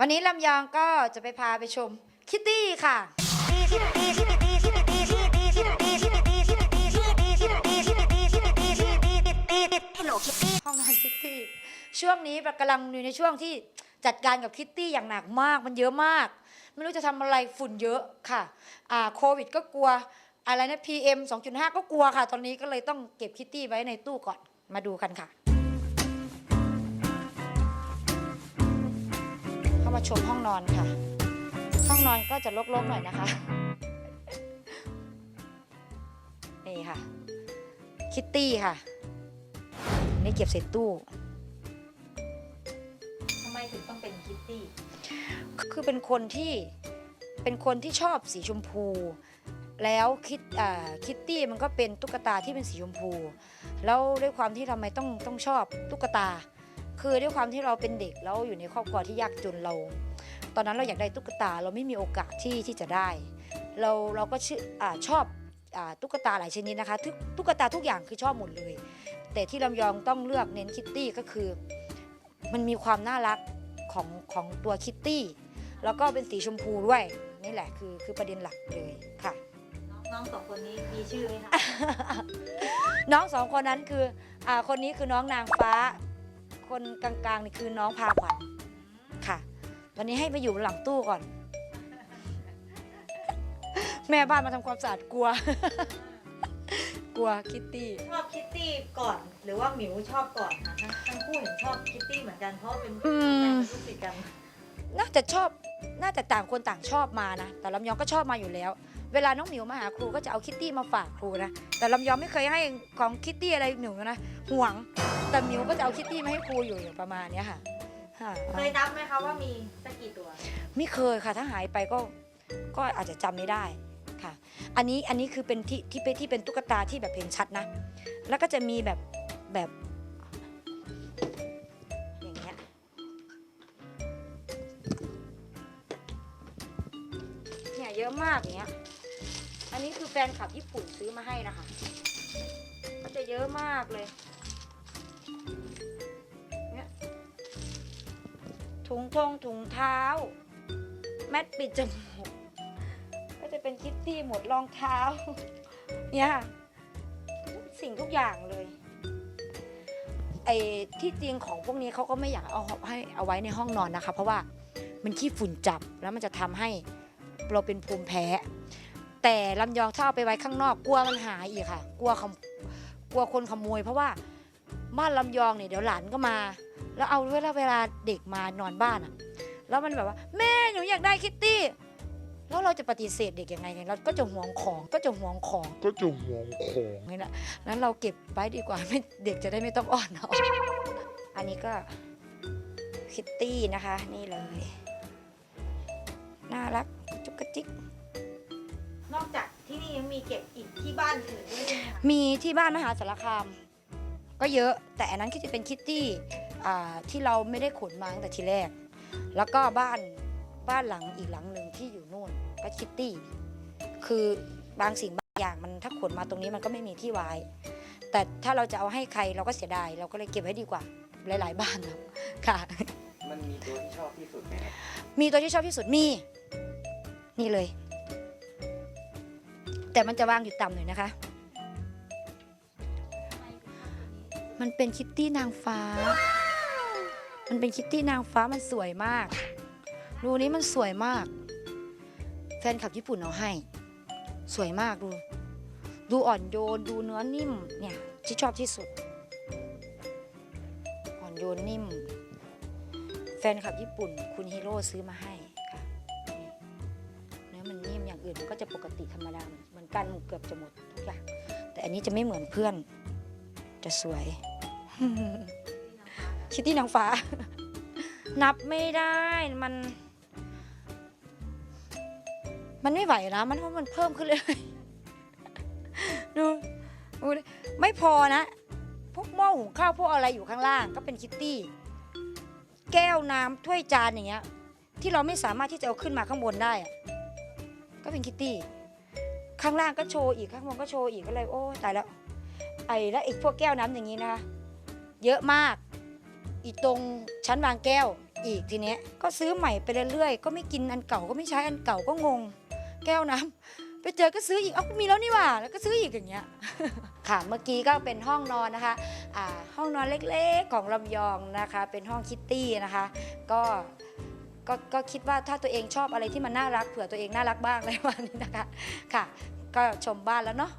วันนี้ลำยองก็จะไปพาไปชม คิตตี้ค่ะ ห้องนอนคิตตี้ช่วงนี้กำลังอยู่ในช่วงที่จัดการกับคิตตี้อย่างหนักมากมันเยอะมาก ไม่รู้จะทำอะไรฝุ่นเยอะค่ะอ่าโควิดก็กลัวอะไรนะ PM 2.5 ก็กลัวค่ะ ตอนนี้ก็เลยต้องเก็บคิตตี้ไว้ในตู้ก่อนมาดูกันค่ะ มาชมห้องนอนค่ะ ห้องนอนก็จะรกๆหน่อยนะคะ นี่ค่ะ คิตตี้ค่ะ นี่เก็บใส่ตู้ทำไมถึงต้องเป็นคิตตี้ คือเป็นคนที่เป็นคนที่ชอบสีชมพู แล้วคิดอ่าคิตตี้มันก็เป็นตุ๊กตาที่เป็นสีชมพู แล้วด้วยความที่ทำไมต้องต้องชอบตุ๊กตา คือด้วยความที่เราเป็นเด็กแล้วอยู่ในครอบครัวที่ยากจนเรา ตอนนั้นเราอยากได้ตุ๊กตาเราไม่มีโอกาสที่ที่จะได้ เราเราก็ชื่ออาชอบอาตุ๊กตาหลายชนิดนะคะทุกตุ๊กตาทุกอย่างคือชอบหมดเลย แต่ที่ลำยองต้องเลือกเน้นคิตตี้ก็คือ มันมีความน่ารักของของตัวคิตตี้แล้วก็เป็นสีชมพูด้วยนี่แหละคือคือประเด็นหลักเลยค่ะ น้องสองคนนี้มีชื่อไหมคะน้องสองคนนั้นคืออ่าคนนี้คือน้องนางฟ้า คนกลางๆนี่คือน้องพาขวัญค่ะ ตอนนี้ให้ไปอยู่หลังตู้ก่อน แม่บ้านมาทำความสะอาดกลัว กลัวคิตตี้ ชอบคิตตี้ก่อนหรือว่าหมิวชอบก่อนคะทั้งทั้งคู่เห็นชอบคิตตี้เหมือนกันเพราะว่าเป็นอืมแฟนเป็นลูกศิษย์กัน น่าจะชอบ น่าจะต่างคนต่างชอบมานะ แต่ลำยองก็ชอบมาอยู่แล้ว เวลาน้องหมิวมาหาครูก็จะเอาคิตตี้มาฝากครูนะ แต่ลำยองไม่เคยให้ของคิตตี้อะไรหมิวนะห่วง แต่หมิวก็จะเอาคิตตี้มาให้ครูอยู่อย่างประมาณเนี้ยค่ะค่ะเคยนับไหมคะว่ามีสักกี่ตัว ไม่เคยค่ะ ถ้าหายไปก็ก็อาจจะจำไม่ได้ค่ะ อันนี้อันนี้คือเป็นที่ที่เป็นที่เป็นตุ๊กตาที่แบบเห็นชัดนะ แล้วก็จะมีแบบแบบอย่างเงี้ยเนี่ยเยอะมากอย่างเงี้ย อันนี้คือแฟนคลับญี่ปุ่นซื้อมาให้นะคะก็จะเยอะมากเลย เนี่ย ถุงทงถุงเท้า แมทปิดจมูก ก็จะเป็นคิตตี้หมดรองเท้า เนี่ยค่ะสิ่งทุกอย่างเลยไอ้ที่จริงของพวกนี้เขาก็ไม่อยากเอาให้เอาไว้ในห้องนอนนะคะ เพราะว่ามันขี้ฝุ่นจับแล้วมันจะทำให้เราเป็นภูมิแพ้ แต่ลำยองถ้าเอาไปไว้ข้างนอกกลัวมันหายอีกค่ะ กลัวขโมกลัวคนขโมย เพราะว่าบ้านลำยองเนี่ยเดี๋ยวหลานก็มา แล้วเอาเวลาเวลาเด็กมานอนบ้านอะแล้วมันแบบว่า แม่หนูอยากได้คิตตี้แล้วเราจะปฏิเสธเด็กยังไงเนี่ยเราก็จะห่วงของก็จะห่วงของก็จะห่วงของนี่แหละนั้นเราเก็บไว้ดีกว่าไม่เด็กจะได้ไม่ต้องอ้อนเราอันนี้ก็คิตตี้นะคะ นี่เลย น่ารัก มีเก็บอีกที่บ้านอื่นด้วยใช่ไหมคะมีที่บ้านมหาสารคาม ก็เยอะแต่อันนั้นก็จะเป็นคิตตี้อ่าที่เราไม่ได้ขนมาตั้งแต่ทีแรก แล้วก็บ้านบ้านหลังอีกหลังหนึ่งที่อยู่นู่นก็คิตตี้คือบางสิ่งบางอย่างมันถ้าขนมาตรงนี้มันก็ไม่มีที่ไว้ แต่ถ้าเราจะเอาให้ใครเราก็เสียดายเราก็เลยเก็บไว้ดีกว่าหลาย ๆ บ้านครับค่ะ มันมีตัวที่ชอบที่สุดไหมครับมีตัวที่ชอบที่สุดมี นี่เลย แต่มันจะวางอยู่ต่ำหน่อยนะคะ มันเป็นคิตตี้นางฟ้า มันเป็นคิตตี้นางฟ้ามันสวยมากดูนี้มันสวยมาก แฟนคลับญี่ปุ่นเอาให้ สวยมากดู ดูอ่อนโยน ดูเนื้อนิ่ม เนี่ยที่ชอบที่สุด อ่อนโยนนิ่ม แฟนคลับญี่ปุ่น คุณฮีโร่ซื้อมาให้ค่ะ เนื้อมันนิ่มอย่างอื่นมันก็จะปกติธรรมดาเหมือน กันเกือบจะหมดทุกอย่างแต่อันนี้จะไม่เหมือนเพื่อน จะสวย คิตตี้นางฟ้า นับไม่ได้มัน มันไม่ไหวนะ มันเพราะมันเพิ่มขึ้นเลยดูดูดิไม่พอนะ พวกหม้อหุงข้าวพวกอะไรอยู่ข้างล่าง ก็เป็นคิตตี้ แก้วน้ำถ้วยจานอย่างเงี้ย ที่เราไม่สามารถที่จะเอาขึ้นมาข้างบนได้ก็เป็นคิตตี้ ข้างล่างก็โชว์อีกข้างบนก็โชว์อีกก็เลย โอ้ตายแล้ว ไอ้แล้วอีกพวกแก้วน้ำอย่างนี้นะคะเยอะมาก อีตรงชั้นวางแก้วอีกทีเนี้ยก็ซื้อใหม่ไปเรื่อยๆก็ไม่กินอันเก่าก็ไม่ใช้อันเก่าก็งง แก้วน้ำไปเจอก็ซื้ออีกเอ้ามีแล้วนี่หว่าแล้วก็ซื้ออีกอย่างเงี้ยค่ะเมื่อกี้ก็เป็นห้องนอนนะคะอ่าห้องนอนเล็กๆของลำยองนะคะ เป็นห้องคิตตี้นะคะ ก็ ก็ก็คิดว่าถ้าตัวเองชอบอะไรที่มันน่ารักเผื่อตัวเองน่ารักบ้างอะไรประมาณนี้นะคะค่ะ ก็ชมบ้านแล้วเนาะ